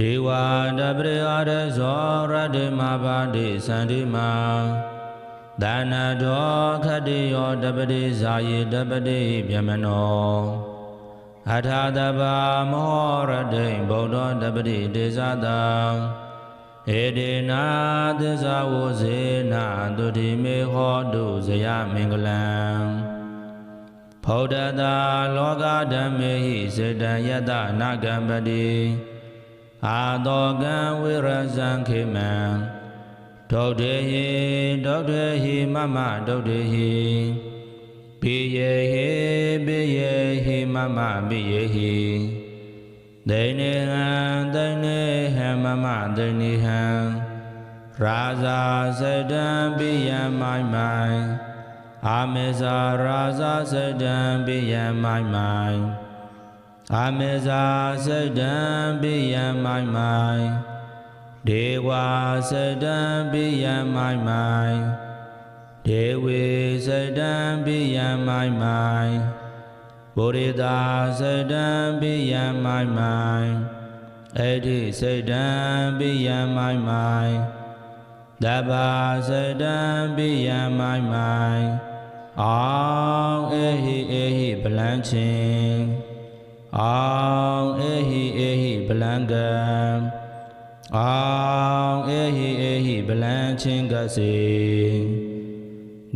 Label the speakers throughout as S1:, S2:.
S1: ဒေဝတပရိအာရဇောရတ္တိမဘာတိသန္တိမာဒါနတော်ခတ္တိယောတပတိဇာယေတပတိဗျမနောအထာတဘာမောရတိဗုဒ္ဓတပတိတေဇတံဧဒေနာသစ္စာဝဇေနာတုတိမေဟောတုဇယမင်္ဂလံဖௌဒတာလောကဓမ္မေဟိစေတံယတနာကံပတိ အာတောကံဝိရဇံခေမံဒုဋ္ဌေဟိဒုဋ္ဌေဟိမမဒုဋ္ဌေဟိပိယေဟိပိယေဟိမမပိယေဟိဒိနေဟံဒိနေဟံမမဒိနေဟံရာဇာစေတံပိယံမိုင်မိုင်အာမေဇာရာဇစတံပိယံမိုင်မိုင် အာမေဇာစတံပိယံမိုင်မိုင်ဒေဝစတံပိယံမိုင်မိုင်ဒေဝေစတံပိယံမိုင်မိုင်ဘုရိတာစတံပိယံမိုင်မိုင်အေတိစတံပိယံမိုင်မိုင်တဗ္ဗစတံပိယံမိုင်မိုင်အောင်အေဟိအေဟိဗလန်းချင်း အောင်အေဟိအေဟိဗလန်းကံအောင်အေဟိအေဟိဗလန်းချင်းကစေ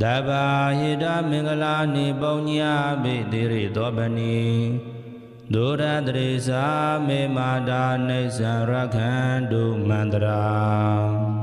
S1: တဗ္ဗဟိတမင်္ဂလာနိပုံညာပိတိရိသောပနိဒုရတရိစာမေမာတာနေသံရခန္တုမန္တရာ